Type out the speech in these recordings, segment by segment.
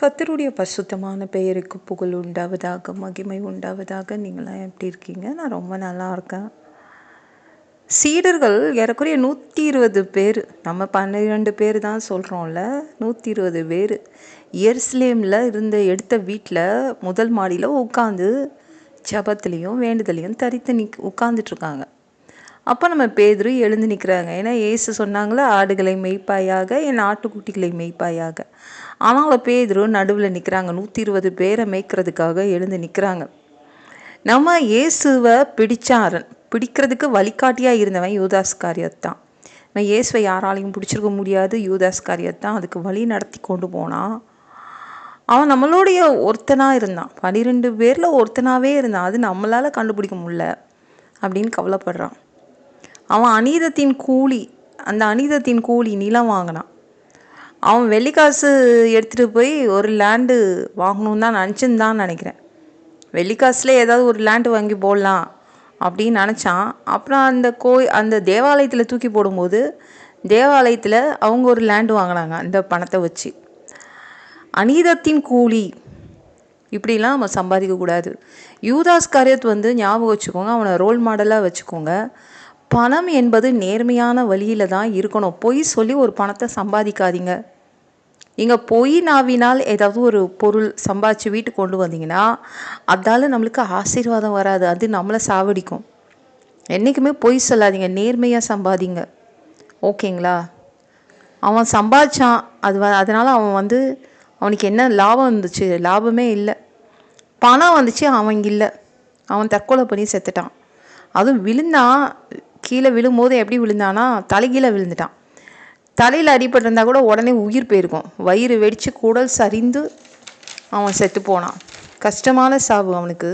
கத்தருடைய பசுத்தமான பெயருக்கு புகழ் உண்டாவதாக மகிமை உண்டாவதாக நீங்களாம் எப்படி இருக்கீங்க? நான் ரொம்ப நல்லா இருக்கேன். சீடர்கள் ஏறக்குறைய நூற்றி இருபது பேர் நம்ம பன்னிரெண்டு பேர் தான் சொல்கிறோம்ல நூற்றி இருபது பேர் எருசலேமில் இருந்த எடுத்த வீட்டில் முதல் மாடியில் உட்காந்து ஜபத்துலேயும் வேண்டுதலையும் தரித்து நிக் உட்காந்துட்ருக்காங்க அப்போ நம்ம பேதரும் எழுந்து நிற்கிறாங்க ஏன்னா ஏசு சொன்னாங்களே ஆடுகளை மெய்ப்பாயாக என் ஆட்டுக்குட்டிகளை மெய்ப்பாயாக. ஆனால் பேதுரு நடுவில் நிற்கிறாங்க நூற்றி இருபது பேரை மேய்க்கிறதுக்காக எழுந்து நிற்கிறாங்க நம்ம இயேசுவை பிடிச்சாரன். பிடிக்கிறதுக்கு வழிகாட்டியாக இருந்தவன் யூதாஸ் காரியத்தான். நான் இயேசுவை யாராலையும் பிடிச்சிருக்க முடியாது. யூதாஸ் காரியத்தான். அதுக்கு வழி நடத்தி கொண்டு போனான் அவன் நம்மளுடைய ஒருத்தனாக இருந்தான். பன்னிரெண்டு பேரில் ஒருத்தனாகவே இருந்தான். அது நம்மளால் கண்டுபிடிக்க முடில அப்படின்னு கவலைப்படுறான். அவன் அநீதத்தின் கூலி அந்த அநீதத்தின் கூலி நிலம் வாங்கினான். அவன் வெள்ளிக்காசு எடுத்துகிட்டு போய் ஒரு லேண்டு வாங்கணுன்னு தான் நினச்சிருந்தான் நினைக்கிறேன். வெள்ளிக்காசுல ஏதாவது ஒரு லேண்டு வாங்கி போடலாம் அப்படின்னு நினச்சான். அப்புறம் அந்த கோய் அந்த தேவாலயத்தில் தூக்கி போடும்போது தேவாலயத்தில் அவங்க ஒரு லேண்டு வாங்கினாங்க அந்த பணத்தை வச்சு. அநீதத்தின் கூலி. இப்படிலாம் நம்ம சம்பாதிக்கக்கூடாது யூதாஸ் காரியத் வந்து ஞாபகம் வச்சுக்கோங்க அவனை ரோல் மாடலாக வச்சுக்கோங்க. பணம் என்பது நேர்மையான வழியில் தான் இருக்கணும். பொய் சொல்லி ஒரு பணத்தை சம்பாதிக்காதீங்க. இங்கே பொய் நாவினால் ஏதாவது ஒரு பொருள் சம்பாதிச்சு வீட்டுக்கு கொண்டு வந்தீங்கன்னா அதால் நம்மளுக்கு ஆசீர்வாதம் வராது. அது நம்மளை சாவடிக்கும். என்றைக்குமே பொய் சொல்லாதீங்க. நேர்மையாக சம்பாதிங்க. ஓகேங்களா? அவன் சம்பாதிச்சான். அது வ அதனால் அவன் வந்து அவனுக்கு என்ன லாபம் இருந்துச்சு லாபமே இல்லை. பணம் வந்துச்சு அவன் இல்லை. அவன் தற்கொலை பண்ணி செத்துட்டான். அதுவும் விழுந்தான். கீழே விழும்போது எப்படி விழுந்தானா தலைகீழே விழுந்துட்டான். தலையில் அடிபட்டிருந்தா கூட உடனே உயிர் போயிருக்கும். வயிறு வெடித்து குடல் சரிந்து அவன் செத்து போனான். கஷ்டமான சாவு அவனுக்கு.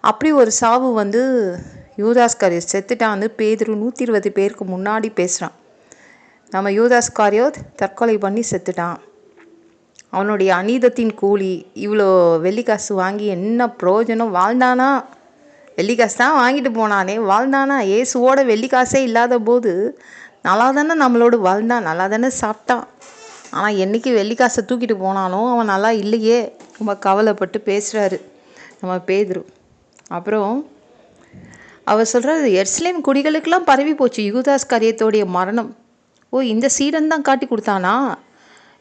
அப்படி ஒரு சாவு வந்து யூதாஸ்காரியோ செத்துட்டான் பேதிரு நூற்றி இருபது பேருக்கு முன்னாடி பேசுகிறான் நம்ம யூதாஸ்காரியோ தற்கொலை பண்ணி செத்துட்டான். அவனுடைய அநீதத்தின் கூலி இவ்வளோ வெள்ளிக்காசு வாங்கி என்ன பிரயோஜனம்? வாழ்ந்தானா? வெள்ளிக்காசு தான் வாங்கிட்டு போனானே. வாழ்ந்தானா? ஏசுவோட வெள்ளிக்காசே இல்லாத போது நல்லா தானே நம்மளோட வாழ்ந்தான் நல்லா தானே சாப்பிட்டான் ஆனால் என்றைக்கு வெள்ளிக்காசை தூக்கிட்டு போனாலும் அவன் நல்லா இல்லையே ரொம்ப கவலைப்பட்டு பேசுகிறாரு நம்ம பேதுரு. அப்புறம் அவர் சொல்கிறாரு எர்ஸ்லேம் குடிகளுக்கெல்லாம் பரவி போச்சு யூதாஸ் கரியத்தோடைய மரணம். ஓ இந்த சீடன் தான் காட்டி கொடுத்தானா?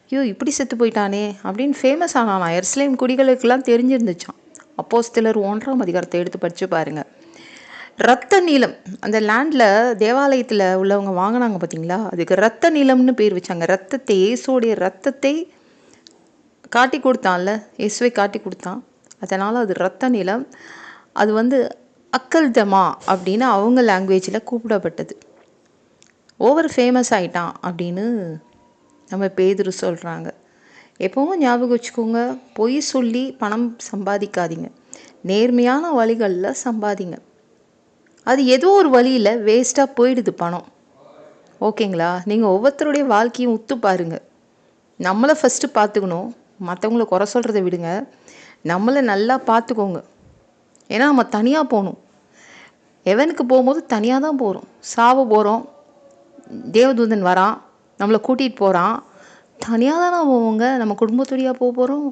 ஐயோ இப்படி செத்து போயிட்டானே அப்படின்னு ஃபேமஸ் ஆனானா எர்ஸ்லேம் குடிகளுக்கெல்லாம் தெரிஞ்சிருந்துச்சான் அப்போஸ்தலர் ஒன்றாம் அதிகாரத்தை எடுத்து படித்து பாருங்கள் ரத்த நீளம். அந்த லேண்டில் தேவாலயத்தில் உள்ளவங்க வாங்கினாங்க பார்த்தீங்களா அதுக்கு ரத்த நீளம்னு பேர் வச்சாங்க. ரத்தத்தை இயேசுடைய ரத்தத்தை காட்டி கொடுத்தான்ல. இயேசுவை காட்டி கொடுத்தான். அதனால் அது ரத்த நீளம். அது வந்து அக்கல்தமா அப்படின்னு அவங்க லாங்குவேஜில் கூப்பிடப்பட்டது. ஓவர் ஃபேமஸ் ஆயிட்டான் அப்படின்னு நம்ம பேதுரு சொல்கிறாங்க எப்பவும் ஞாபகம் வச்சுக்கோங்க பொய் சொல்லி பணம் சம்பாதிக்காதீங்க. நேர்மையான வழிகளில் சம்பாதிங்க. அது ஏதோ ஒரு வழியில் வேஸ்ட்டாக போயிடுது பணம். ஓகேங்களா? நீங்கள் ஒவ்வொருத்தருடைய வாழ்க்கையும் உத்து பாருங்கள் நம்மளை ஃபஸ்ட்டு பார்த்துக்கணும் மற்றவங்கள குறை சொல்கிறத விடுங்க. நம்மளை நல்லா பார்த்துக்கோங்க ஏன்னா நம்ம தனியாக போகணும். எவனுக்கு போகும்போது தனியாக தான் போகிறோம் சாவ போகிறோம் தேவதூதன் வரான். நம்மளை கூட்டிகிட்டு போகிறான் தனியாக தானே போவோங்க. நம்ம குடும்பத்தோடையாக போக போகிறோம்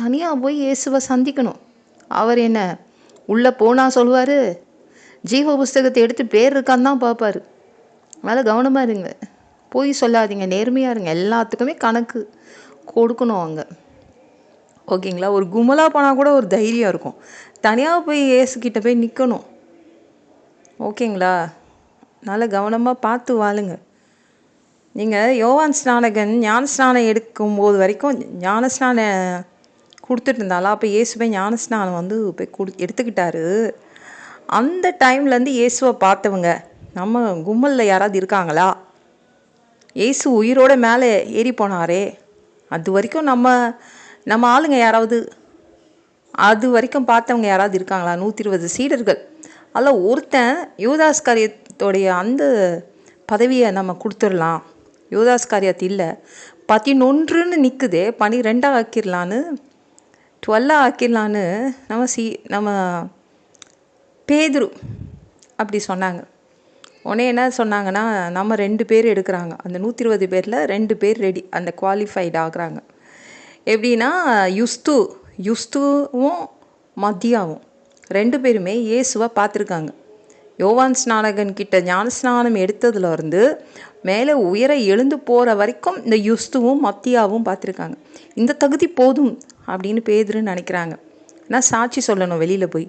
தனியாக போய் இயேசுவை சந்திக்கணும். அவர் என்ன உள்ளே போனால் சொல்லுவார் ஜீவ புஸ்தகத்தை எடுத்து பேர் இருக்கான்னு தான் பார்ப்பாரு. அதனால் கவனமாக இருங்க. போய் சொல்லாதீங்க. நேர்மையாக இருங்க. எல்லாத்துக்குமே கணக்கு கொடுக்கணும் அங்கே. ஓகேங்களா? ஒரு கும்பலாக போனால் கூட ஒரு தைரியம் இருக்கும். தனியாக போய் ஏசுக்கிட்ட போய் நிற்கணும் ஓகேங்களா? நல்லா கவனமாக பார்த்து வாழுங்க. நீங்கள் யோவான் ஸ்நானகன் ஞான ஸ்நானம் எடுக்கும்போது வரைக்கும் ஞான ஸ்நானம் கொடுத்துட்டு இருந்தாலும் அப்போ இயேசுவை ஞான ஸ்நானம் வந்து போய் கொடு எடுத்துக்கிட்டாரு. அந்த டைம்லேருந்து இயேசுவை பார்த்தவங்க நம்ம கும்மலில் யாராவது இருக்காங்களா? இயேசு உயிரோட மேலே ஏறி போனாரே. அது வரைக்கும் நம்ம நம்ம ஆளுங்க யாராவது? அது வரைக்கும் பார்த்தவங்க யாராவது இருக்காங்களா? நூற்றி இருபது சீடர்கள். அதில் ஒருத்தன் யூதாஸ் காரியத்தோடைய அந்த பதவியை நம்ம கொடுத்துடலாம். யோதாஸ்காரியத்து இல்லை. பதினொன்றுன்னு நிற்குதே பனிரெண்டாக ஆக்கிடலான்னு டுவெல்லாக ஆக்கிடலான்னு நம்ம சி நம்ம பேதுரு அப்படி சொன்னாங்க. உடனே என்ன சொன்னாங்கன்னா நம்ம ரெண்டு பேர் எடுக்கிறாங்க. அந்த நூற்றி இருபது பேரில் ரெண்டு பேர் ரெடி அந்த குவாலிஃபைட் ஆகுறாங்க. எப்படின்னா யுஸ்து யுஸ்துவும் மத்தியாவும் ரெண்டு பேருமே இயேசுவாக பார்த்துருக்காங்க. யோவான் ஸ்நானகன் கிட்ட ஞானஸ்நானம் எடுத்ததுலருந்து மேலே உயர எழுந்து போகிற வரைக்கும் இந்த யுஸ்துவும் மத்தியாவும் பார்த்துருக்காங்க. இந்த தகுதி போதும் அப்படின்னு பேதுருன்னு நினைக்கிறாங்க. நான் சாட்சி சொல்லணும் வெளியில் போய்.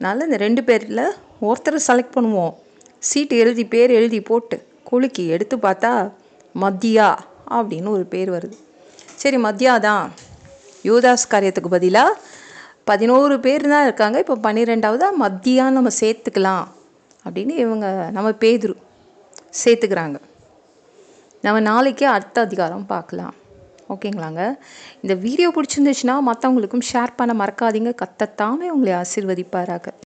அதனால் இந்த ரெண்டு பேரில் ஒருத்தரை செலக்ட் பண்ணுவோம். சீட்டு எழுதி பேர் எழுதி போட்டு குலுக்கி எடுத்து பார்த்தா மத்தியா அப்படின்னு ஒரு பேர் வருது. சரி மத்தியா தான். யூதாஸ் காரியத்துக்கு பதிலாக பதினோரு பேர் தான் இருக்காங்க. இப்போ பன்னிரெண்டாவதாக மத்தியா நம்ம சேர்த்துக்கலாம் அப்படின்னு இவங்க நம்ம பேதுரு சேர்த்துக்கிறாங்க. நம்ம நாளைக்கே அடுத்த அதிகாரம் பார்க்கலாம். ஓகேங்களாங்க. இந்த வீடியோ பிடிச்சிருந்துச்சுன்னா மற்றவங்களுக்கும் ஷேர் பண்ண மறக்காதீங்க. கத்தத்தாமே உங்களை ஆசிர்வதிப்பாராக.